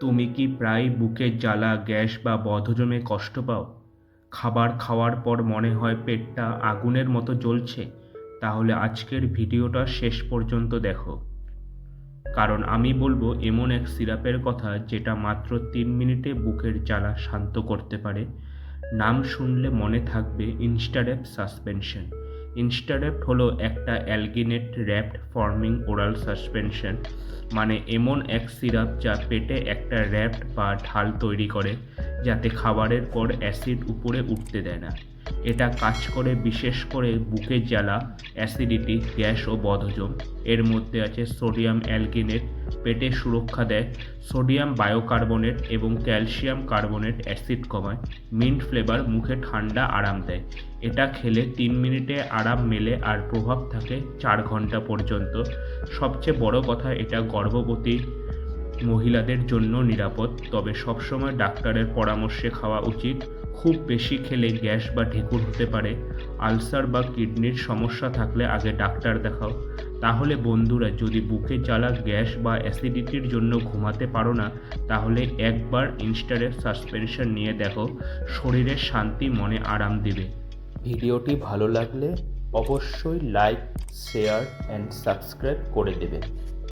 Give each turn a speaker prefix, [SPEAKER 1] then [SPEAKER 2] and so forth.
[SPEAKER 1] তুমি কি প্রায় বুকের জ্বালা, গ্যাস বা বদহজমে কষ্ট পাও? খাবার খাওয়ার পর মনে হয় পেটটা আগুনের মতো জ্বলছে। তাহলে আজকের ভিডিওটা শেষ পর্যন্ত দেখো। কারণ আমি বলব, এমন এক সিরাপের কথা যেটা মাত্র তিন মিনিটে বুকের জ্বালা শান্ত করতে পারে। নাম শুনলে মনে থাকবে ইনস্টাডেপ সাসপেনশন। ইনস্টাডেপ্ট হলো একটা alginate raft forming oral suspension মানে এমন এক সিরাপ যা পেটে একটা র্যাপড বা ঢাল তৈরি করে, যাতে খাবারের পর অ্যাসিড উপরে উঠতে দেয় না। এটা কাজ করে বিশেষ করে বুকের জ্বালা, অ্যাসিডিটি, গ্যাস ও বদহজম। এর মধ্যে আছে সোডিয়াম অ্যালগিনেট পেটে সুরক্ষা দেয়, সোডিয়াম বায়োকার্বনেট এবং ক্যালসিয়াম কার্বনেট অ্যাসিড কমায়, মিন্ট ফ্লেভার মুখে ঠান্ডা আরাম দেয়। এটা খেলে তিন মিনিটে আরাম মেলে আর প্রভাব থাকে চার ঘণ্টা পর্যন্ত। সবচেয়ে বড় কথা, এটা গর্ভবতী মহিলাদের জন্য নিরাপদ, তবে সবসময় ডাক্তারের পরামর্শে খাওয়া উচিত। খুব বেশি খেলে গ্যাস বা ঢেকুর হতে পারে, আলসার বা কিডনির সমস্যা থাকলে আগে ডাক্তার দেখাও। তাহলে বন্ধুরা, যদি বুকে জ্বালা, গ্যাস বা অ্যাসিডিটির জন্য ঘুমাতে পারো না, তাহলে একবার ইনস্টারের সাসপেনশন নিয়ে দেখো। শরীরের শান্তি, মনে আরাম দিবে।
[SPEAKER 2] ভিডিওটি ভালো লাগলে অবশ্যই লাইক, শেয়ার, অ্যান্ড সাবস্ক্রাইব করে দেবেন